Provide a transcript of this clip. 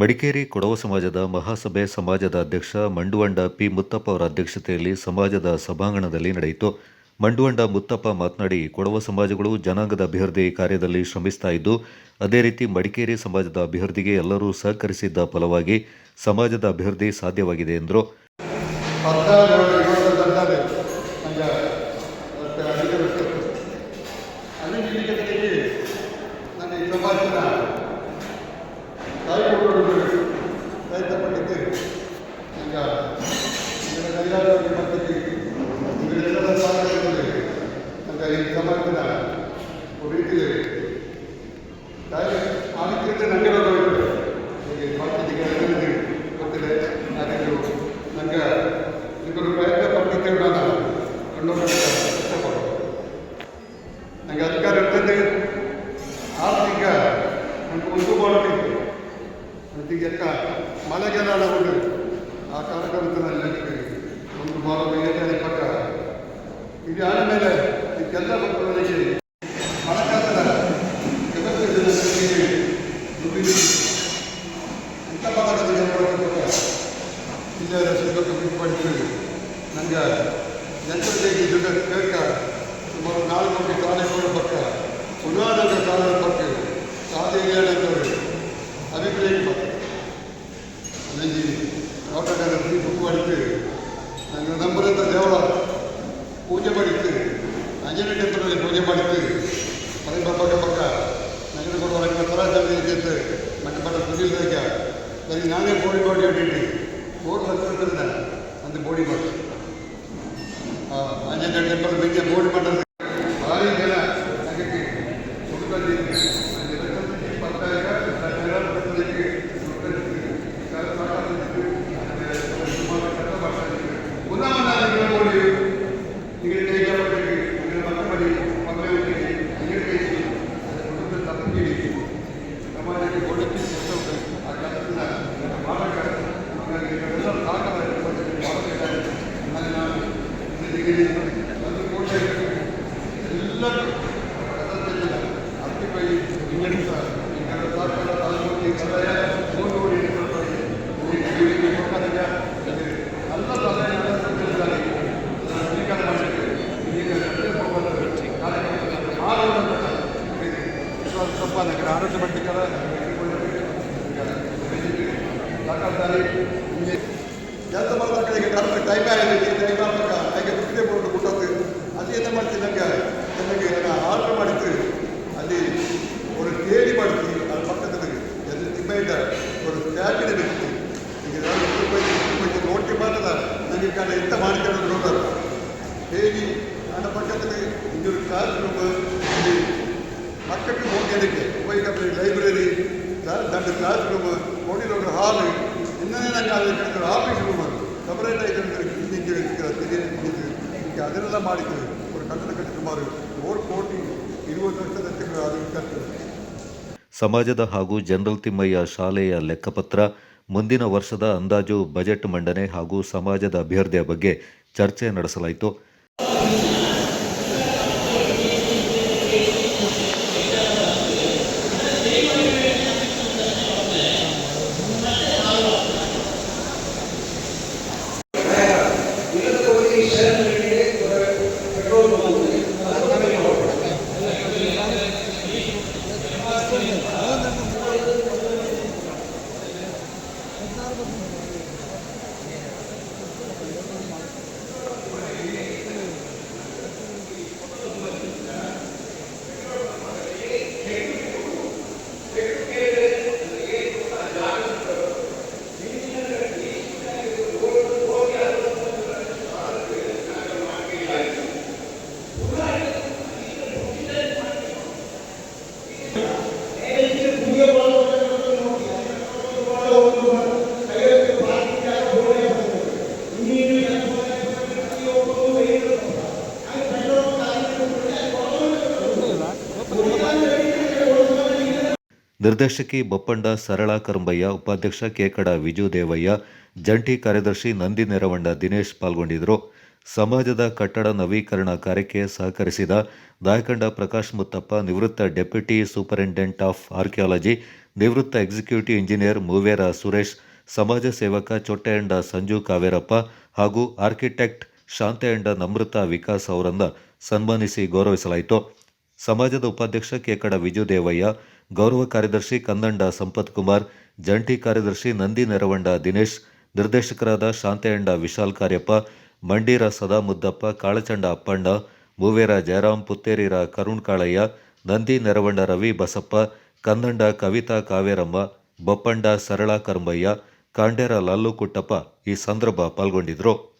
ಮಡಿಕೇರಿ ಕೊಡವ ಸಮಾಜದ ಮಹಾಸಭೆ ಸಮಾಜದ ಅಧ್ಯಕ್ಷ ಮಂಡುವಂಡ ಪಿ ಮುತ್ತಪ್ಪ ಅವರ ಅಧ್ಯಕ್ಷತೆಯಲ್ಲಿ ಸಮಾಜದ ಸಭಾಂಗಣದಲ್ಲಿ ನಡೆಯಿತು. ಮಂಡುವಂಡ ಮುತ್ತಪ್ಪ ಮಾತನಾಡಿ, ಕೊಡವ ಸಮಾಜಗಳು ಜನಾಂಗದ ಅಭಿವೃದ್ಧಿ ಕಾರ್ಯದಲ್ಲಿ ಶ್ರಮಿಸ್ತಾ ಇದ್ದು, ಅದೇ ರೀತಿ ಮಡಿಕೇರಿ ಸಮಾಜದ ಅಭಿವೃದ್ಧಿಗೆ ಎಲ್ಲರೂ ಸಹಕರಿಸಿದ್ದ ಫಲವಾಗಿ ಸಮಾಜದ ಅಭಿವೃದ್ಧಿ ಸಾಧ್ಯವಾಗಿದೆ ಎಂದರು. ಹತ್ತಾರು ರೀತಿಯಲ್ಲಿ ತಾಯಿ ಆ ರೀತಿಯಲ್ಲಿ ನನಗೆ ಹೀಗೆ ಪದ್ಧತಿಗೆ ಎಲ್ಲರಿಗೂ ಗೊತ್ತಿದೆ ನೀವು ನನಗೆ ಇಬ್ಬರು ಪ್ರಯತ್ನ ಪಟ್ಟಿದ್ದೇವೆ ನಾನು ಕಣ್ಣು ನನಗೆ ಅಧಿಕಾರ ಇರ್ತದೆ. ಆರ್ಥಿಕ ನನಗೆ ಒಂದು ಮಾಡಬೇಕು ಅದಕ್ಕೆ ಮಳೆಗೆಲ್ಲ ಉಂಟು ಆ ಕಾರ್ಯಕ್ರಮದಲ್ಲಿ ನನಗೆ ಒಂದು ಮಾಡಲು ಏನೇ ಪಕ್ಕ ಇದು ಆದಮೇಲೆ ಇದಕ್ಕೆಲ್ಲ ಮಕ್ಕಳಿಗೆ ஒரு நாள் கொண்டு காணப்பட்ட உண்ணாநக காணப்பட்டு சாதனையானவர் அபிப்பிராயப்பட்டார் அன்னைக்கு தோட்டக்கார தீர்ப்பு படித்து நாங்கள் நம்புகிற தேவலாம் பூஜை படித்து அஞ்சனை பிறகு பூஜை படித்து பரம்பப்பட்ட ഞങ്ങളുടെ കൂടെ വളരെ പത്രാചാര്യത്ത് മറ്റു പല കുഞ്ഞിലേക്കാണ് അതിന് ഞാനേ ബോഡി ബോഡി വേണ്ടിയിട്ട് നൂറ് ലക്ഷത്തിൽ തന്നെ അന്ന് ബോഡി ബോട്ട് അഞ്ചിൻ്റെ ടെമ്പർ വലിയ ബോഡി മണ്ഡലത്തിൽ ಡಿಗ್ರಿ ಒಂದು ಕೋಟಿ ಎಲ್ಲರೂ ಕೆಲಸ ಮಾಡತಕ್ಕಂಥ ಕರೆಕ್ಟ್ ಟೈಮೇ ಆಗಿರಲಿ ಟೈಮ್ ಆಗ್ತಕ್ಕ ಹಾಗೆ ಕುಸಿಗೆ ಬೋರ್ಡ್ ಕೊಟ್ಟದ್ದು ಅಲ್ಲಿ ಎಂತ ಮಾಡ್ತೀವಿ ನನಗೆ ನನಗೆ ನಾನು ಆರ್ಡರ್ ಮಾಡಿದ್ದು ಅಲ್ಲಿ ಒಂದು ಕೇಳಿ ಮಾಡ್ತೀವಿ ಅದ್ರ ಪಕ್ಕದಲ್ಲಿ ಎಲ್ಲಿ ಡಿಪೆಂಡ್ ಒಂದು ಕ್ಯಾಬಿನ ಬೇಕು ಈಗ ನಾನು ಬಗ್ಗೆ ಮಾಡದ ನನಗೆ ಕಾರಣ ಎಂತ ಮಾಡ್ತೇನೆ ನೋಡಲ್ಲ ಹೇಳಿ ನನ್ನ ಪಕ್ಕದಲ್ಲಿ ಇನ್ನೊಂದು ಕ್ಲಾಸ್ ರೂಮ್ ಅಲ್ಲಿ ಮಕ್ಕಳಿಗೆ ಹೋಗೋದಕ್ಕೆ ಉಪಯೋಗ ಲೈಬ್ರರಿ ನನ್ನ ಕ್ಲಾಸ್ ರೂಮ್ ನೋಡಿರೋ ಹಾಲ್ ಇನ್ನೇ ನಂಗೆ ಆಫೀಸ್ ರೂಮ್ ಸಪರೇಟ್ ಆಗಿ ಹಿಂದಿಗೆ ಹಿಂಗೆ ಅದನ್ನೆಲ್ಲ ಮಾಡಿದ್ರು ಅವರು ಕಟ್ಟಡ ಕಟ್ಟಿ ಸುಮಾರು ಮೂರು ಕೋಟಿ ಇರುವತ್ತು ವರ್ಷದ ತಿಂಗಳು ಅದು ಸಮಾಜದ ಹಾಗೂ ಜನರಲ್ ತಿಮ್ಮಯ್ಯ ಶಾಲೆಯ ಲೆಕ್ಕಪತ್ರ, ಮುಂದಿನ ವರ್ಷದ ಅಂದಾಜು ಬಜೆಟ್ ಮಂಡನೆ ಹಾಗೂ ಸಮಾಜದ ಅಭ್ಯರ್ಥಿಯ ಬಗ್ಗೆ ಚರ್ಚೆ ನಡೆಸಲಾಯಿತು. ನಿರ್ದೇಶಕಿ ಬೊಪ್ಪಂಡ ಸರಳ ಕರಂಬಯ್ಯ, ಉಪಾಧ್ಯಕ್ಷ ಕೇಕಡ ವಿಜುದೇವಯ್ಯ, ಜಂಟಿ ಕಾರ್ಯದರ್ಶಿ ನಂದಿ ನೆರವಂಡ ದಿನೇಶ್ ಪಾಲ್ಗೊಂಡಿದ್ದರು. ಸಮಾಜದ ಕಟ್ಟಡ ನವೀಕರಣ ಕಾರ್ಯಕ್ಕೆ ಸಹಕರಿಸಿದ ದಾಯಕಂಡ ಪ್ರಕಾಶ್ ಮುತ್ತಪ್ಪ, ನಿವೃತ್ತ ಡೆಪ್ಯೂಟಿ ಸೂಪರಿಂಟೆಂಡೆಂಟ್ ಆಫ್ ಆರ್ಕಿಯಾಲಜಿ, ನಿವೃತ್ತ ಎಕ್ಸಿಕ್ಯೂಟಿವ್ ಇಂಜಿನಿಯರ್ ಮೂವೇರ ಸುರೇಶ್, ಸಮಾಜ ಸೇವಕ ಚೊಟ್ಟೆಯಂಡ ಸಂಜು ಕಾವೇರಪ್ಪ ಹಾಗೂ ಆರ್ಕಿಟೆಕ್ಟ್ ಶಾಂತೆಯಂಡ ನಮೃತ ವಿಕಾಸ್ ಅವರನ್ನ ಸನ್ಮಾನಿಸಿ ಗೌರವಿಸಲಾಯಿತು. ಸಮಾಜದ ಉಪಾಧ್ಯಕ್ಷ ಕೇಕಡ ವಿಜುದೇವಯ್ಯ ಗೌರವ ಕಾರ್ಯದರ್ಶಿ ಕಂದಂಡ ಸಂಪತ್ ಕುಮಾರ್, ಜಂಟಿ ಕಾರ್ಯದರ್ಶಿ ನಂದಿ ನೆರವಂಡ ದಿನೇಶ್, ನಿರ್ದೇಶಕರಾದ ಶಾಂತೆಯಂಡ ವಿಶಾಲ್ ಕಾರ್ಯಪ್ಪ, ಮಂಡೀರ ಸದಾಮುದ್ದಪ್ಪ, ಕಾಳಚಂಡ ಅಪ್ಪಣ್ಣ, ಮೂವೇರ ಜಯರಾಮ್ ಪುತ್ತೇರಿರ ಕರುಣ್ ಕಾಳಯ್ಯ, ನಂದಿ ನೆರವಂಡ ರವಿ ಬಸಪ್ಪ ಕಂದಂಡ ಕವಿತಾ ಕಾವೇರಮ್ಮ ಬೊಪ್ಪಂಡ ಸರಳಾ ಕರ್ಮಯ್ಯ, ಕಾಂಡೇರ ಲಾಲು ಕುಟ್ಟಪ್ಪ ಈ ಸಂದರ್ಭ ಪಾಲ್ಗೊಂಡಿದ್ದರು